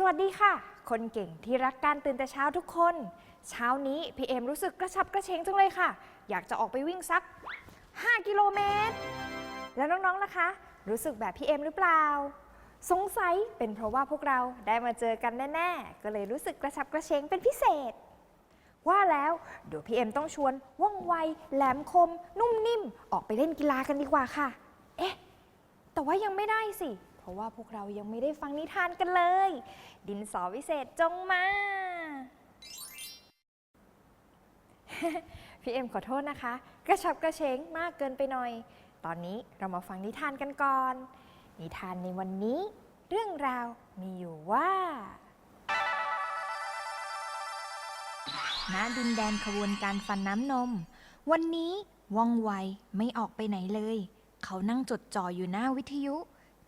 สวัสดีค่ะ คนเก่งที่รักการตื่นแต่เช้าทุกคน เช้านี้พี่เอมรู้สึกกระฉับกระเฉงจังเลยค่ะ อยากจะออกไปวิ่งสัก 5 กิโลเมตร แล้วน้องๆล่ะคะ รู้สึกแบบพี่เอมหรือเปล่า สงสัยเป็นเพราะว่าพวกเราได้มาเจอกันแน่ๆ ก็เลยรู้สึกกระฉับกระเฉงเป็นพิเศษ ว่าแล้วเดี๋ยวพี่เอ็มต้องชวนว่องไว แหลมคม นุ่มนิ่ม ออกไปเล่นกีฬากันดีกว่าค่ะ เอ๊ะ แต่ว่ายังไม่ได้สิ ราะว่าพวกเรายังไม่ได้ฟังนิทานกันเลย ดินสอวิเศษจงมา พี่เอ็มขอโทษนะคะ กระชับกระเฉงมากเกินไปหน่อย ตอนนี้เรามาฟังนิทานกันก่อน นิทานในวันนี้ เรื่องราวมีอยู่ว่า ณ ดินแดนขบวนการฟันน้ำนม วันนี้ว่องไวไม่ออกไปไหนเลย เขานั่งจดจ่ออยู่หน้าวิทยุ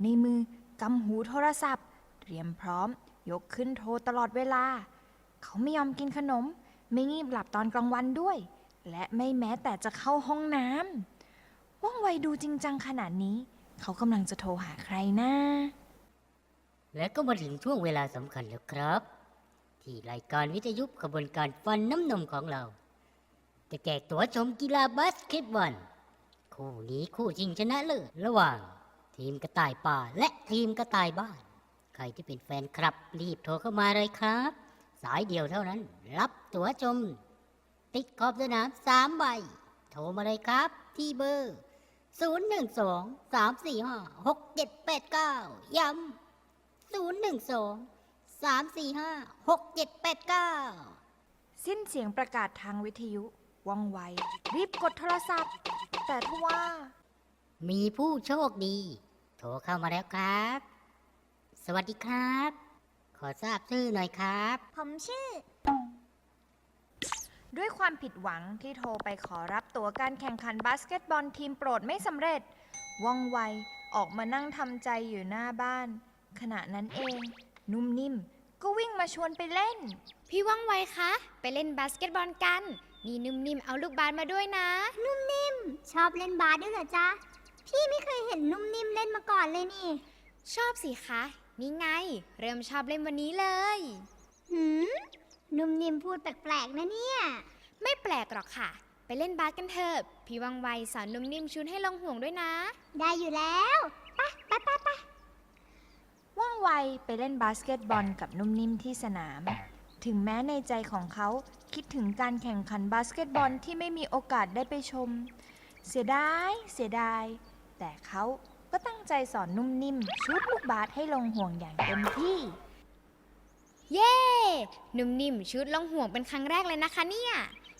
ในมือกำหูโทรศัพท์ เตรียมพร้อม ยกขึ้นโทรตลอดเวลา เขาไม่ยอมกินขนม ไม่งีบหลับตอนกลางวันด้วย และไม่แม้แต่จะเข้าห้องน้ำว่องไวดูจริงจังขนาดนี้ เขากำลังจะโทรหาใครนะ และก็มาถึงช่วงเวลาสำคัญแล้วครับ ที่รายการวิทยุขบวนการฟันน้ำนมของเรา จะแจกตั๋วชมกีฬาบาสเกตบอลคู่นี้คู่ชิงชนะเลิศระหว่าง ทีมกระต่ายป่าและทีมกระต่ายบ้าน ใครที่เป็นแฟนครับรีบโทรเข้ามาเลยครับ สายเดียวเท่านั้น รับตั๋วชม ติ๊กขอบสนามสามใบ โทรมาเลยครับที่เบอร์ 0 1 2 3 4 5 6 7 8 9 ย้ำศูนย์หนึ่งสองสามสี่ห้าหกเจ็ดแปดเก้าสิ้นเสียงประกาศทางวิทยุว่องไว รีบกดโทรศัพท์ แต่ทว่า มีผู้โชคดี โทรเข้ามาแล้วครับ สวัสดีครับ ขอทราบชื่อหน่อยครับ ผมชื่อ ด้วยความผิดหวังที่โทรไปขอรับตั๋วการแข่งขันบาสเกตบอลทีมโปรดไม่สำเร็จ ว่องไวออกมานั่งทำใจอยู่หน้าบ้าน ขณะนั้นเอง นุ่มนิ่มก็วิ่งมาชวนไปเล่น พี่ว่องไวคะ ไปเล่นบาสเกตบอลกัน นี่นุ่มนิ่มเอาลูกบาสมาด้วยนะ นุ่มนิ่ม ชอบเล่นบาสด้วยเหรอจ๊ะ พี่ไม่เคยเห็นนุ่มนิ่มเล่นมาก่อนเลยนี่ ชอบสิคะ นี่ไง เริ่มชอบเล่นวันนี้เลย หืม นุ่มนิ่มพูดแปลกๆนะเนี่ย ไม่แปลกหรอกค่ะ ไปเล่นบาสกันเถอะ พี่ว่องไวสอนนุ่มนิ่มชุนให้ลงห่วงด้วยนะ ได้อยู่แล้วไปไปไปไปว่องไวไปเล่นบาสเกตบอลกับนุ่มนิ่มที่สนาม ถึงแม้ในใจของเขาคิดถึงการแข่งขันบาสเกตบอลที่ไม่มีโอกาสได้ไปชม เสียดาย เสียดาย แต่เขาก็ตั้งใจสอนนุ่มนิ่มชุดลูกบาสให้ลงห่วงอย่างเต็มที่ เย้นุ่มนิ่มชุดลงห่วงเป็นครั้งแรกเลยนะคะเนี่ย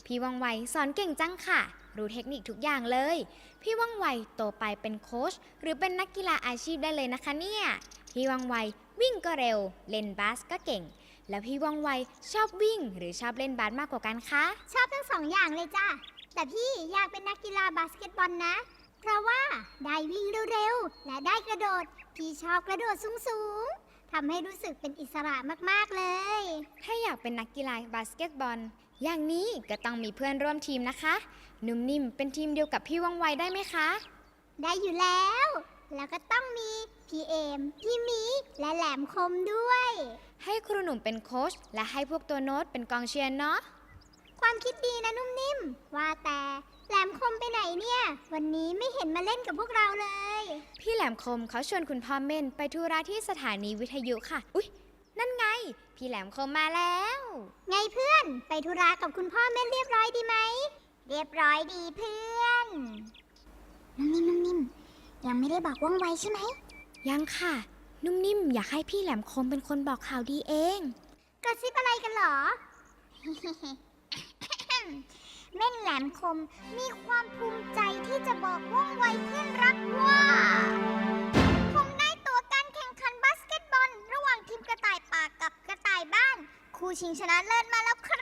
พี่ว่องไวสอนเก่งจังค่ะ รู้เทคนิคทุกอย่างเลย พี่ว่องไวโตไปเป็นโค้ชหรือเป็นนักกีฬาอาชีพได้เลยนะคะเนี่ย พี่ว่องไววิ่งก็เร็ว เล่นบาสก็เก่ง แล้วพี่ว่องไวชอบวิ่ง หรือชอบเล่นบาสมากกว่ากันคะ ชอบทั้งสองอย่างเลยจ้ะแต่พี่อยากเป็นนักกีฬาบาสเกตบอลนะ เพราะว่าได้วิ่งเร็วๆและได้กระโดด พี่ชอบกระโดดสูงๆทำให้รู้สึกเป็นอิสระมากๆเลย ถ้าอยากเป็นนักกีฬาบาสเกตบอล อย่างนี้ก็ต้องมีเพื่อนร่วมทีมนะคะ นุ่มนิ่มเป็นทีมเดียวกับพี่ว่องไวได้ไหมคะ ได้อยู่แล้ว แล้วก็ต้องมีพี่เอม พี่หมีและแหลมคมด้วย ให้ครูหนุ่มเป็นโค้ชและให้พวกตัวโน้ตเป็นกองเชียร์เนาะ ความคิดดีนะนุ่มนิ่ม ว่าแต่แหลมคม ไปไหนเนี่ย วันนี้ไม่เห็นมาเล่นกับพวกเราเลย พี่แหลมคมเขาชวนคุณพ่อเม่นไปธุระที่สถานีวิทยุค่ะ อุ๊ย นั่นไง พี่แหลมคมมาแล้ว ไงเพื่อนไปธุระกับคุณพ่อแม่เรียบร้อยดีไหม เรียบร้อยดีเพื่อนนุ่มนิ่มนุ่มนิ่มยังไม่ได้บอกว่องไวใช่ไหม ยังค่ะ นุ่มนิ่มอยากให้พี่แหลมคมเป็นคนบอกข่าวดีเอง กระซิบอะไรกันเหรอ เม่นแหลมคมมีความภูมิใจที่จะบอกว่องไวเพื่อนรักว่า ผมได้ตัวการแข่งขันบาสเกตบอล ระหว่างทีมกระต่ายป่ากับกระต่ายบ้าน คู่ชิงชนะเลิศมาแล้วครับ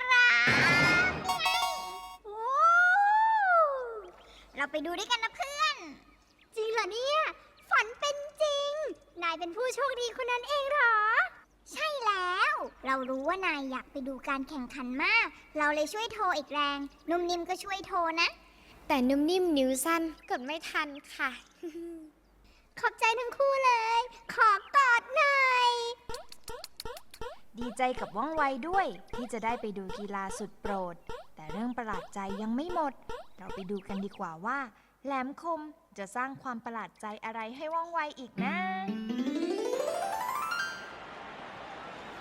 เราไปดูด้วยกันนะเพื่อน จริงเหรอเนี่ย ฝันเป็นจริง นายเป็นผู้โชคดีคนนั้นเองเหรอ ใช่แล้ว เรารู้ว่านายอยากไปดูการแข่งขันมาก เราเลยช่วยโทรอีกแรง นุ่มนิ่มก็ช่วยโทรนะ แต่นุ่มนิ่มนิ้วสั้นกดไม่ทันค่ะ ขอบใจทั้งคู่เลย ขอกอดหน่อย ดีใจกับว่องไวด้วย ที่จะได้ไปดูกีฬาสุดโปรด แต่เรื่องประหลาดใจยังไม่หมด เราไปดูกันดีกว่าว่า แหลมคมจะสร้างความประหลาดใจอะไรให้ว่องไวอีกนะข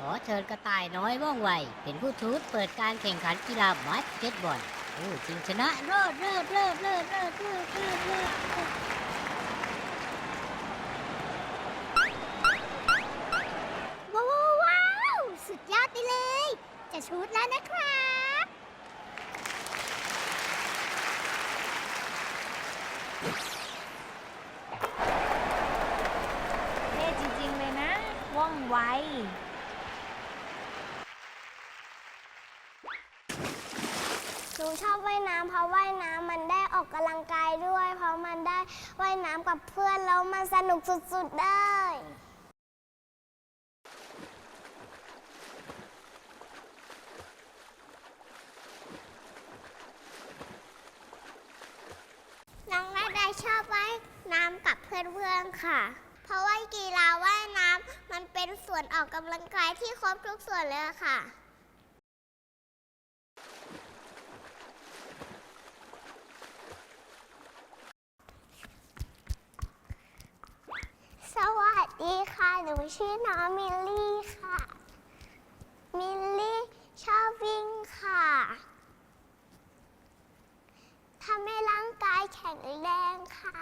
อเชิญกระต่ายน้อยว่องไว เป็นผู้ทูตเปิดการแข่งขันกีฬาบาสเกตบอลผู้ชิงชนะเลิศเลิศเลิศเลิศเลิศเลิศเลิศเลิศว้าวว้าวสุดยอดไปเลย จะชูดแล้วนะครับ เท่จริงๆเลยนะ ว่องไว หนูชอบว่ายน้ำเพราะว่ายน้ำมันได้ออกกำลังกายด้วย เพราะมันได้ว่ายน้ำกับเพื่อนแล้วมันสนุกสุดๆได้น้องนาดาชอบว่ายน้ำกับเพื่อนๆค่ะ เพราะว่ากีฬาว่ายน้ำมันเป็นส่วนออกกำลังกายที่ครบทุกส่วนเลยค่ะ สวัสดีค่ะ หนู ชื่อน้องมิลลี่ค่ะ มิลลี่ชอบวิ่งค่ะทำให้ร่างกายแข็งแรงค่ะ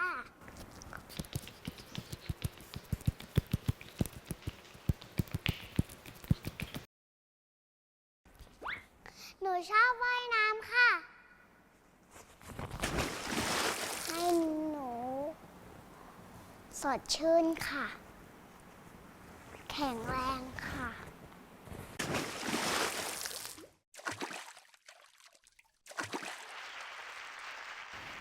หนูชอบว่ายน้ำค่ะ ให้หนู สดชื่นค่ะ แข็งแรงค่ะ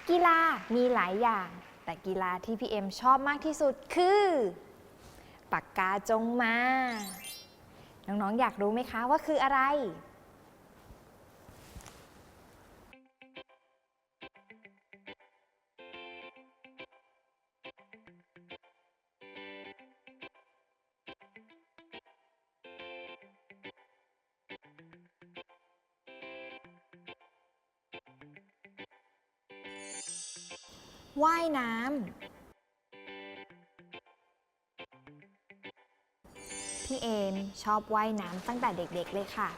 กีฬามีหลายอย่าง แต่กีฬาที่พี่เอ็มชอบมากที่สุดคือปากกาจงมา น้องๆ อยากรู้ไหมคะว่าคืออะไร ว่ายน้ำพี่เอมชอบว่ายน้ำตั้งแต่เด็กๆเลยค่ะ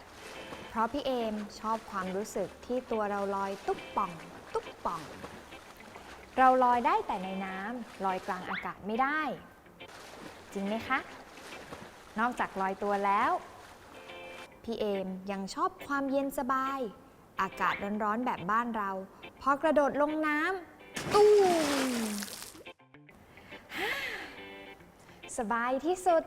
เพราะพี่เอมชอบความรู้สึกที่ตัวเราลอยตุ๊บป่อง ตุ๊บป่อง เราลอยได้แต่ในน้ำลอยกลางอากาศไม่ได้ จริงไหมคะ นอกจากลอยตัวแล้ว พี่เอมยังชอบความเย็นสบาย อากาศร้อนๆแบบบ้านเราพอกระโดดลงน้ำ ตู้สบายที่สุด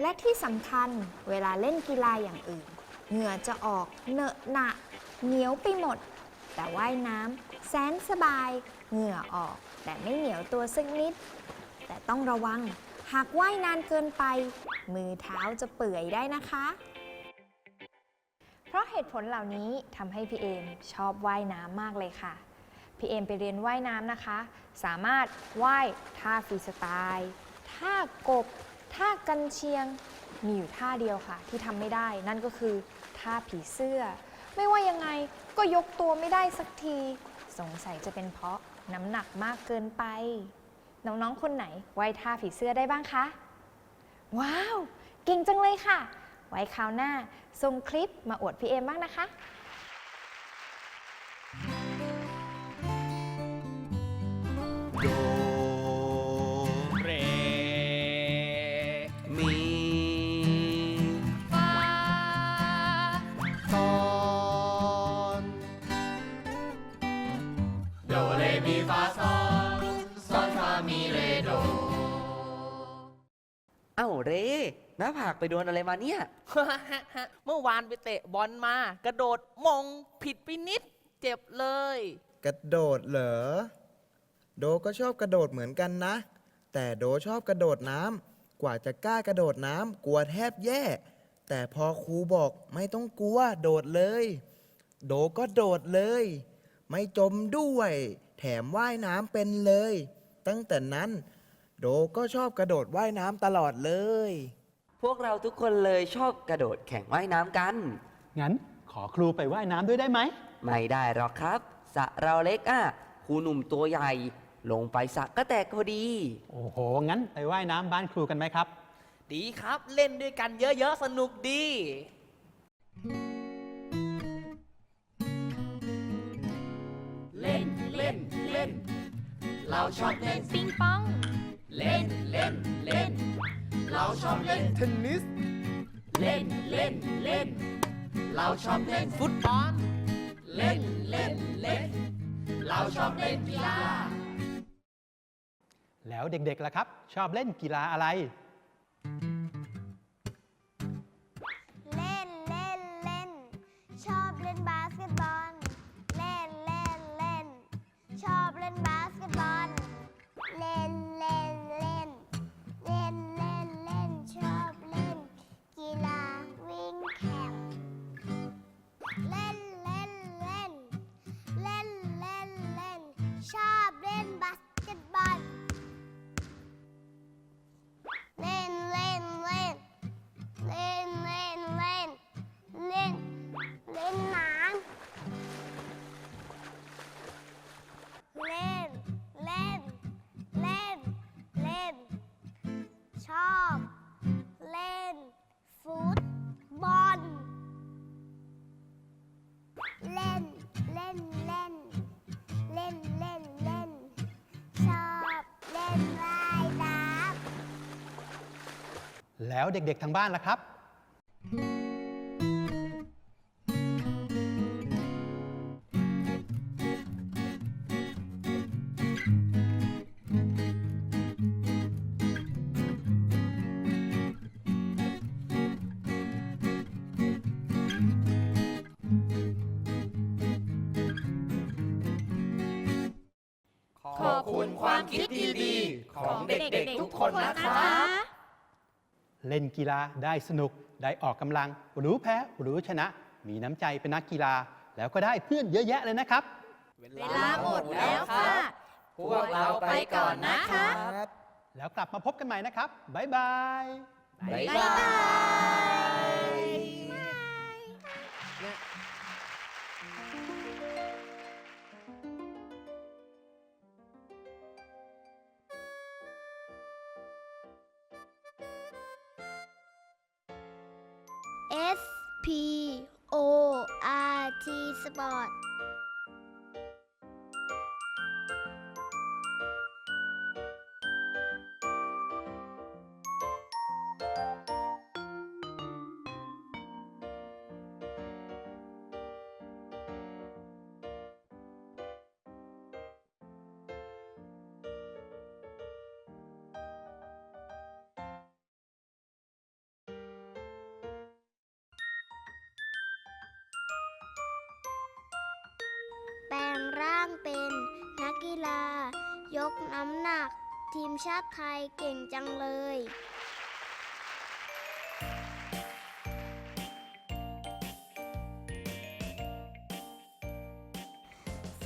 และที่สำคัญเวลาเล่นกีฬาอย่างอื่น เหงื่อจะออกเนอะหนะเหนียวไปหมด แต่ว่ายน้ำแสนสบาย เหงื่อออกแต่ไม่เหนียวตัวสักนิด แต่ต้องระวัง หากว่ายนานเกินไป มือเท้าจะเปื่อยได้นะคะ เพราะเหตุผลเหล่านี้ทำให้พี่เอมชอบว่ายน้ำมากเลยค่ะ พี่เอมไปเรียนว่ายน้ำนะคะ สามารถว่ายท่าฟรีสไตล์ท่ากบ ท่ากันเชียง มีอยู่ท่าเดียวค่ะ ที่ทำไม่ได้ นั่นก็คือท่าผีเสื้อ ไม่ว่ายังไงก็ยกตัวไม่ได้สักที สงสัยจะเป็นเพราะน้ำหนักมากเกินไป น้องๆ คนไหนว่ายท่าผีเสื้อได้บ้างคะ ว้าว เก่งจังเลยค่ะ ไว้คราวหน้าส่งคลิปมาอวดพี่เอมบ้างนะคะ หน้าผากไปโดนอะไรมาเนี่ย เมื่อวานไปเตะบอลมา กระโดดมงผิดไปนิด เจ็บเลย กระโดดเหรอ โดก็ชอบกระโดดเหมือนกันนะ แต่โดชอบกระโดดน้ำกว่าจะกล้ากระโดดน้ำกลัวแทบแย่ แต่พอครูบอกไม่ต้องกลัวโดดเลย โดก็โดดเลย ไม่จมด้วย แถมว่ายน้ำเป็นเลย ตั้งแต่นั้น โดก็ชอบกระโดดว่ายน้ำตลอดเลย พพวกเราทุกคนเลยชอบกระโดดแข่งว่ายน้ำกัน งั้นขอครูไปว่ายน้ำด้วยได้ไหม ไม่ได้หรอกครับสระเราเล็กอะครูหนุ่มตัวใหญ่ ลงไปสระก็แตกพอดี โอ้โห งั้นไปว่ายน้ำบ้านครูกันไหมครับ ดีครับเล่นด้วยกันเยอะๆ สนุกดี เล่นเล่นเล่น เราชอบเล่น ปิงปอง เล่นเล่นเล่น เราชอบเล่นเทนนิส เล่นเล่นเล่น เราชอบเล่นฟุตบอล เล่นเล่นเล่น เราชอบเล่นกีฬา แล้วเด็กๆล่ะครับ ชอบเล่นกีฬาอะไร แล้วเด็กๆทางบ้านล่ะครับ ขอบคุณความคิดดีๆของเด็กๆทุกคนนะครับ เล่นกีฬาได้สนุก ได้ออกกำลังรู้แพ้รู้ชนะ มีน้ำใจเป็นนักกีฬา แล้วก็ได้เพื่อนเยอะแยะเลยนะครับเวเวลาหมดแล้วค่ะ พวกเราไปก่อนนะคะแล้วกลับมาพบกันใหม่นะครับ บ๊ายบาย บ๊ายบาย P O R T Sport ลงร่างเป็นนักกีฬา ยกน้ำหนัก ทีมชาติไทยเก่งจังเลย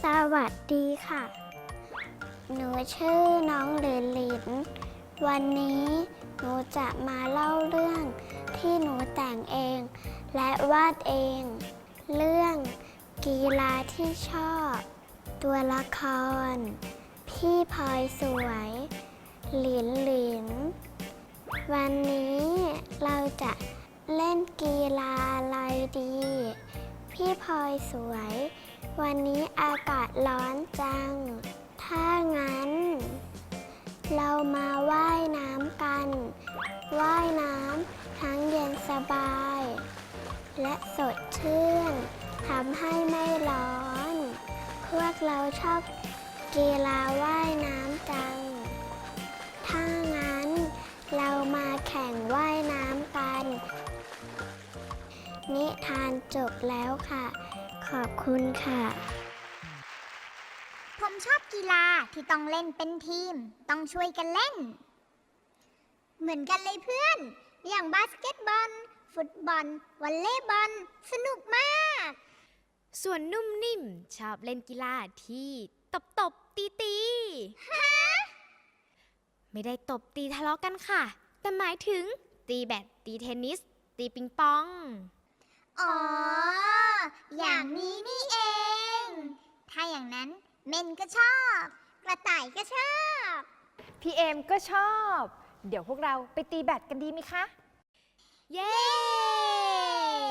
สวัสดีค่ะ หนูชื่อน้องเหลินหลิน วันนี้หนูจะมาเล่าเรื่องที่หนูแต่งเอง และวาดเอง เรื่อง กีฬาที่ชอบ ตัวละคร พี่พลอยสวย หลินหลิน วันนี้เราจะเล่นกีฬาอะไรดี พี่พลอยสวย วันนี้อากาศร้อนจัง ถ้างั้น เรามาว่ายน้ำกัน ว่ายน้ำทั้งเย็นสบาย และสดชื่น ทำให้ไม่ร้อน พวกเราชอบกีฬาว่ายน้ำจัง ถ้างั้นเรามาแข่งว่ายน้ำกัน นิทานจบแล้วค่ะ ขอบคุณค่ะ ผมชอบกีฬาที่ต้องเล่นเป็นทีม ต้องช่วยกันเล่น เหมือนกันเลยเพื่อน อย่างบาสเกตบอล ฟุตบอลวอลเลย์บอล สนุกมาก ส่วนนุ่มนิ่มชอบเล่นกีฬาที่ตบตบตีตีไม่ได้ตบตีทะเลาะกันค่ะ แต่หมายถึง ตีแบด ตีเทนนิส ตีปิงปอง อ๋อ อย่างนี้นี่เอง ถ้าอย่างนั้นเมนก็ชอบ กระต่ายก็ชอบ พี่เอมก็ชอบ เดี๋ยวพวกเราไปตีแบดกันดีไหมคะ เย้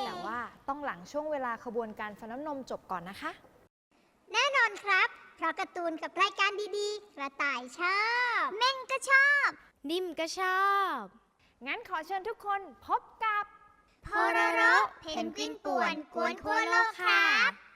แต่ว่าต้องหลังช่วงเวลาขบวนการฟันน้ำนมจบก่อนนะคะ แน่นอนครับ เพราะการ์ตูนกับรายการดีๆ กระต่ายชอบ เม่นก็ชอบ นิ่มก็ชอบ งั้นขอเชิญทุกคนพบกับ โพโรโรเพนกวินป่วนกวนทั่วโลกครับ